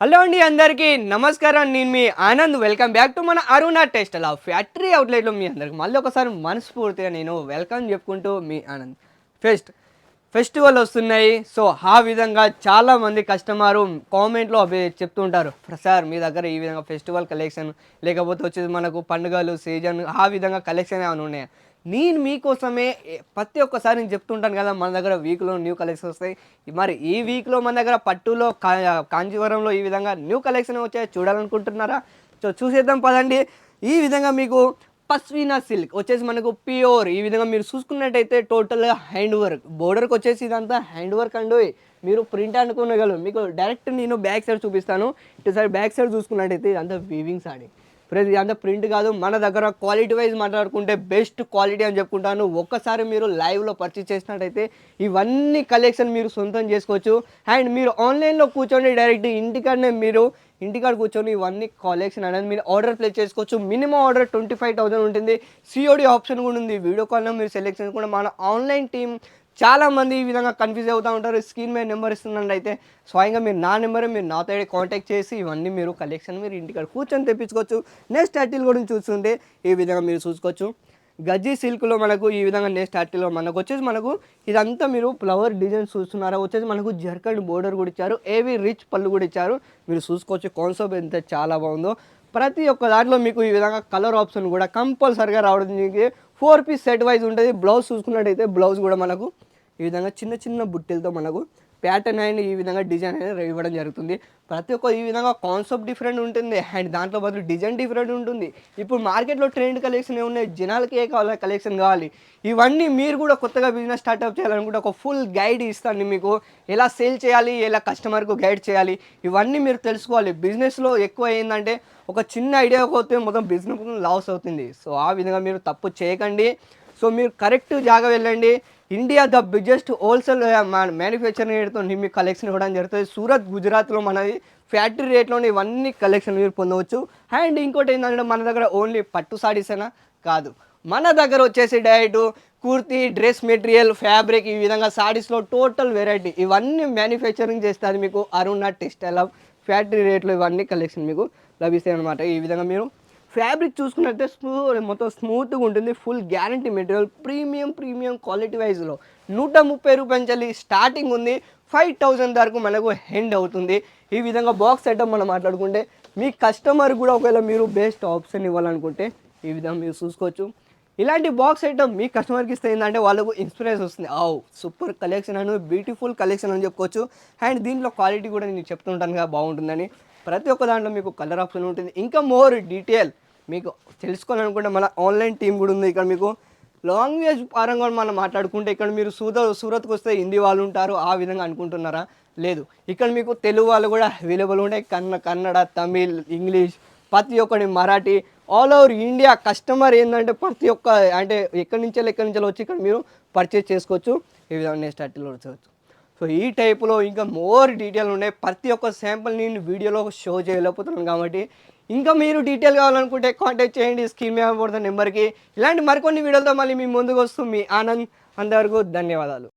Hello అండి అందరికీ నమస్కారం. నేను మీ ఆనంద్. వెల్కమ్ బ్యాక్ టు మన అరుణ టెస్ట్ అలా ఫ్యాక్టరీ అవుట్లెట్లో మీ అందరికి మళ్ళీ ఒకసారి మనస్ఫూర్తిగా నేను వెల్కమ్ చెప్పుకుంటూ మీ ఆనంద్. ఫెస్ట్ ఫెస్టివల్ వస్తున్నాయి. సో ఆ విధంగా చాలామంది కస్టమరు కస్టమర్ కామెంట్లో అవి చెప్తుంటారు. సార్ మీ దగ్గర ఈ విధంగా ఫెస్టివల్ కలెక్షన్ లేకపోతే వచ్చేసి మనకు పండుగలు సీజన్ ఆ విధంగా కలెక్షన్ ఏమైనా ఉన్నాయా? నేను మీకోసమే ప్రతి ఒక్కసారి నేను చెప్తుంటాను కదా మన దగ్గర వీక్లో న్యూ కలెక్షన్ వస్తాయి. మరి ఈ వీక్లో మన దగ్గర పట్టులో కా- కాంచీవరంలో ఈ విధంగా న్యూ కలెక్షన్ వచ్చాయి? చూడాలనుకుంటున్నారా? సో చూసేద్దాం పదండి. ఈ విధంగా మీకు పస్వీనా సిల్క్ వచ్చేసి మనకు ప్యూర్. ఈ విధంగా మీరు చూసుకున్నట్టయితే టోటల్గా హ్యాండ్ వర్క్ బోర్డర్కి వచ్చేసి ఇదంతా హ్యాండ్ వర్క్ అండి. మీరు ప్రింట్ అనుకునగలరు మీకు డైరెక్ట్ నేను బ్యాక్ సైడ్ చూపిస్తాను. ఇటుసారి బ్యాక్ సైడ్ చూసుకున్నట్టయితే ఇదంతా వీవింగ్ సాడీ. ప్రతి అంత ప్రింట్ కాదు. మన దగ్గర క్వాలిటీ వైజ్ మాట్లాడుకుంటే బెస్ట్ క్వాలిటీ అని చెప్పుకుంటాను. ఒక్కసారి మీరు లైవ్లో పర్చేస్ చేసినట్టయితే ఇవన్నీ కలెక్షన్ మీరు సొంతం చేసుకోవచ్చు. అండ్ మీరు ఆన్లైన్లో కూర్చొని డైరెక్ట్ ఇంటికాడనే మీరు ఇంటికాడ కూర్చొని ఇవన్నీ కలెక్షన్ అనేది మీరు ఆర్డర్ ప్లేస్ చేసుకోవచ్చు. Minimum order twenty five thousand ఉంటుంది సిఓడి ఆప్షన్ కూడా ఉంది. వీడియో కాల్లో మీరు సెలెక్షన్ కూడా మన ఆన్లైన్ టీమ్ చాలామంది ఈ విధంగా కన్ఫ్యూజ్ అవుతూ ఉంటారు. స్క్రీన్ మీద నెంబర్ ఇస్తుందండి అయితే స్వయంగా మీరు నా నెంబర్ మీరు నాతో కాంటాక్ట్ చేసి ఇవన్నీ మీరు కలెక్షన్ మీరు ఇంటికాడ కూర్చొని తెప్పించుకోవచ్చు. నెక్స్ట్ టైటిల్ కూడా చూస్తుంటే ఈ విధంగా మీరు చూసుకోవచ్చు. గజ్జి సిల్క్లో మనకు ఈ విధంగా నెక్స్ట్ ఆర్టిల్లో మనకు వచ్చేసి మనకు ఇదంతా మీరు ఫ్లవర్ డిజైన్ చూస్తున్నారా? వచ్చేసి మనకు జర్కండ్ బోర్డర్ కూడా ఇచ్చారు. ఏవి రిచ్ పళ్ళు కూడా ఇచ్చారు. మీరు చూసుకోవచ్చు కాన్సెప్ట్ ఎంత చాలా బాగుందో. ప్రతి ఒక్క దాంట్లో మీకు ఈ విధంగా కలర్ ఆప్షన్ కూడా కంపల్సరిగా రావడం మీకు ఫోర్ పీస్ సెట్ వైజ్ ఉంటుంది. బ్లౌజ్ చూసుకున్నట్టయితే బ్లౌజ్ కూడా మనకు ఈ విధంగా చిన్న చిన్న బుట్టెలతో మనకు ప్యాటర్న్ అండ్ ఈ విధంగా డిజైన్ అనేది ఇవ్వడం జరుగుతుంది. ప్రతి ఒక్క ఈ విధంగా కాన్సెప్ట్ డిఫరెంట్ ఉంటుంది అండ్ దాంట్లో బదులు డిజైన్ డిఫరెంట్ ఉంటుంది. ఇప్పుడు మార్కెట్లో ట్రెండ్ కలెక్షన్ ఉన్నాయి జనాలకి ఏ కావాలి కలెక్షన్ కావాలి? ఇవన్నీ మీరు కూడా కొత్తగా బిజినెస్ స్టార్ట్అప్ చేయాలనుకుంటే ఒక ఫుల్ గైడ్ ఇస్తాను మీకు. ఎలా సేల్ చేయాలి? ఎలా కస్టమర్కు గైడ్ చేయాలి? ఇవన్నీ మీరు తెలుసుకోవాలి. బిజినెస్లో ఎక్కువ ఏంటంటే ఒక చిన్న ఐడియా పోతే మొత్తం బిజినెస్ లాస్ అవుతుంది. సో ఆ విధంగా మీరు తప్పు చేయకండి. సో మీరు కరెక్ట్ జాగా వెళ్ళండి. India the biggest wholesale manufacturing రేట్తో మీకు కలెక్షన్ ఇవ్వడం జరుగుతుంది. సూరత్ గుజరాత్లో మనది ఫ్యాక్టరీ రేట్లోనే ఇవన్నీ కలెక్షన్ మీరు పొందవచ్చు. అండ్ ఇంకోటి ఏంటంటే మన దగ్గర ఓన్లీ పట్టు సారీసేనా కాదు. మన దగ్గర వచ్చేసి direct kurti dress material fabric ఈ విధంగా సారీస్లో టోటల్ వెరైటీ ఇవన్నీ మ్యానుఫ్యాక్చరింగ్ చేస్తుంది మీకు. అరుణ టెక్స్టైల్ ఫ్యాక్టరీ రేట్లో ఇవన్నీ కలెక్షన్ మీకు లభిస్తాయి అనమాట ఈ విధంగా మీరు ఫ్యాబ్రిక్ చూసుకున్నట్టే స్మూ మొత్తం స్మూత్గా ఉంటుంది. Full guarantee material premium premium quality వైజ్లో నూట ముప్పై రూపాయల నుంచి స్టార్టింగ్ ఉంది. ఫైవ్ థౌజండ్ వరకు మనకు హెండ్ అవుతుంది. ఈ విధంగా బాక్స్ సెటప్ మనం మాట్లాడుకుంటే మీ కస్టమర్ కూడా ఒకవేళ మీరు బెస్ట్ ఆప్షన్ ఇవ్వాలనుకుంటే ఈ విధంగా మీరు చూసుకోవచ్చు. ఇలాంటి బాక్స్ ఐటమ్ మీ కస్టమర్కి ఇస్తే ఏంటంటే వాళ్ళకు ఇన్స్పిరేషన్ వస్తుంది. ఆవు సూపర్ కలెక్షన్ అని బ్యూటిఫుల్ కలెక్షన్ అని చెప్పుకోవచ్చు. అండ్ దీంట్లో క్వాలిటీ కూడా నేను చెప్తుంటాను బాగుంటుందని. ప్రతి ఒక్క దాంట్లో మీకు కలర్ ఆప్షన్ ఉంటుంది. ఇంకా మోర్ డీటెయిల్ మీకు తెలుసుకోవాలనుకుంటే మన ఆన్లైన్ టీం కూడా ఉంది. ఇక్కడ మీకు లాంగ్వేజ్ పరంగా మనం మాట్లాడుకుంటే ఇక్కడ మీరు సూద సూరత్కి వస్తే హిందీ వాళ్ళు ఉంటారు ఆ విధంగా అనుకుంటున్నారా? లేదు. ఇక్కడ మీకు తెలుగు వాళ్ళు కూడా అవైలబుల్ ఉంటాయి కన్న కన్నడ తమిళ్ ఇంగ్లీష్ ప్రతి ఒక్కటి Marathi all over India customer ఏంటంటే ప్రతి ఒక్క అంటే ఎక్కడి నుంచో ఎక్కడి నుంచో వచ్చి ఇక్కడ మీరు పర్చేస్ చేసుకోవచ్చు. ఈ విధంగా నెక్స్ట్ అట్టిలో వచ్చవచ్చు సో ఈ టైపులో ఇంకా మోర్ డీటెయిల్ ఉన్నాయి ప్రతి ఒక్క శాంపుల్ నేను వీడియోలో షో చేయలేకపోతున్నాను కాబట్టి ఇంకా మీరు డీటెయిల్ కావాలనుకుంటే కాంటాక్ట్ చేయండి. స్క్రీన్ మీద పడుతున్న నెంబర్కి ఇలాంటి మరికొన్ని వీడియోలతో మళ్ళీ మీ ముందుకు వస్తుంది మీ ఆనంద్. అంతవరకు ధన్యవాదాలు.